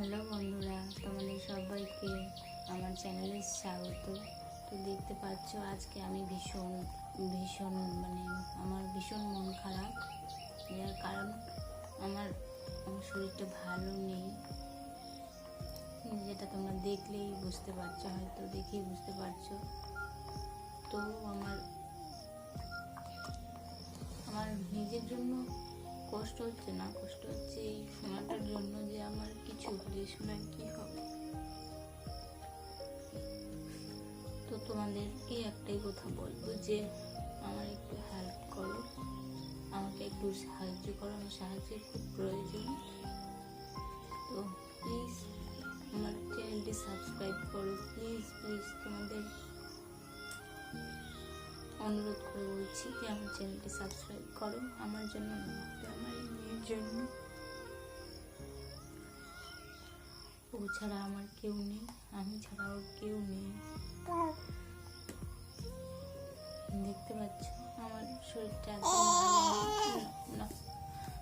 Hello বন্ধুরা, তোমাদের সবাইকে আমার চ্যানেলে স্বাগত। তো দেখতে পাচ্ছ আজকে আমি ভীষণ ভীষণ মানে আমার ভীষণ মন খারাপ। যার কারণ আমার শরীরটা ভালো নেই। যেটা তোমরা দেখলেই বুঝতে পারছ, হয়তো দেখেই বুঝতে পারছ। তো আমার আমার নিজের জন্য কষ্ট হচ্ছে না, কষ্ট হচ্ছে কিছু হলে শোনার কি হবে? তো তোমাদেরকে একটাই কথা বলব যে, আমার একটু হেল্প করো। আমাকে একটু সাহায্য করো, আমার সাহায্যের খুব প্রয়োজন। তো প্লিজ আমার চ্যানেলটি সাবস্ক্রাইব করো। প্লিজ প্লিজ তোমাদের অনুরোধ করে বলছি যে, আমার চ্যানেলটি সাবস্ক্রাইব করো। আমার জন্য আমার মেয়ের জন্য। ছাড়া আমার কেউ নেই, আমি ছাড়াও কেউ নেই। দেখতে পাচ্ছ? আমার শরীরটা একদম ভালো না,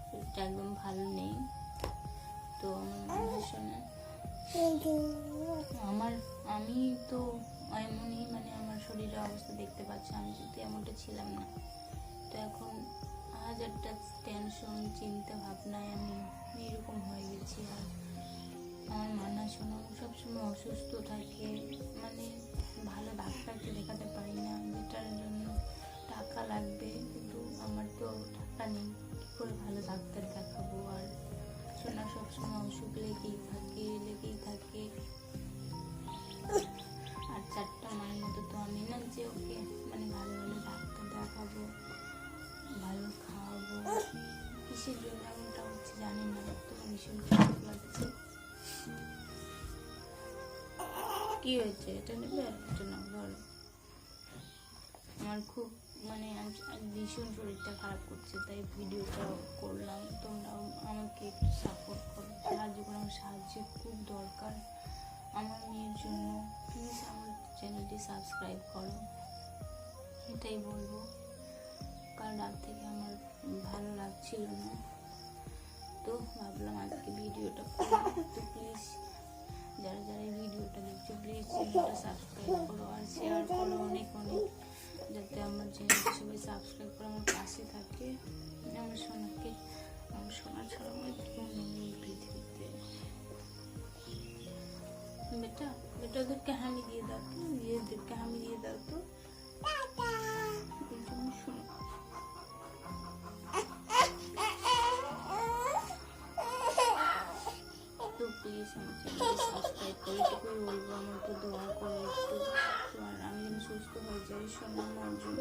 শরীরটা একদম ভালো নেই। তো মনে আমার, আমি তো এমনই মানে আমার শরীরের অবস্থা দেখতে পাচ্ছি, আমি কিন্তু এমনটা ছিলাম না। তো এখন হাজারটা টেনশন চিন্তা ভাবনায় আমি এরকম সবসময় অসুস্থ থাকে মানে ভালো ডাক্তারকে দেখাতে পারি না, যেটার জন্য টাকা লাগবে, কিন্তু আমার তো টাকা নেই। কী করে ভালো ডাক্তার দেখাবো? আর সোনা সবসময় অসুখ লেগেই থাকে লেগেই থাকে। আর চারটা মায়ের মতো তো আমি না যে ওকে মানে ভালো ভালো ডাক্তার দেখাবো, ভালো খাওয়াবো। কিসের জন্য এমনটা হচ্ছে জানি না তোমার ভীষণ কি হয়েছে? এটা নেবে? এটা না বলো আমার খুব মানে ভীষণ শরীরটা খারাপ করছে, তাই ভিডিওটা করলাম। তোমরাও আমাকে একটু সাপোর্ট করো। সাহায্য করো, আমার সাহায্যের খুব দরকার। আমার মেয়ের জন্য প্লিজ আমার চ্যানেলটি সাবস্ক্রাইব করো। এটাই বলব। কাল রাত থেকে আমার ভালো লাগছিল না। তো ভাবলাম আজকে ভিডিওটা দেখছ প্লিজ চ্যানেলটা সাবস্ক্রাইব করো আর শেয়ার করো অনেক অনেক, যাতে আমার চ্যানেলটা সবাই সাবস্ক্রাইব করে আমার পাশে থাকে। আমার সোনাকে, আমার সোনা ছাড়া আমার কেউ নেই পৃথিবীতে। বেটা বেটা ওদেরকে হামি দিয়ে দাও তো, নিজেদেরকে হামি দিয়ে দাও তো। এই প্লিজ আমার সাবস্ক্রাইব করে একটু দোয়া করে একটু আমি যেন সুস্থ হয়ে যাই সম্মান অর্জন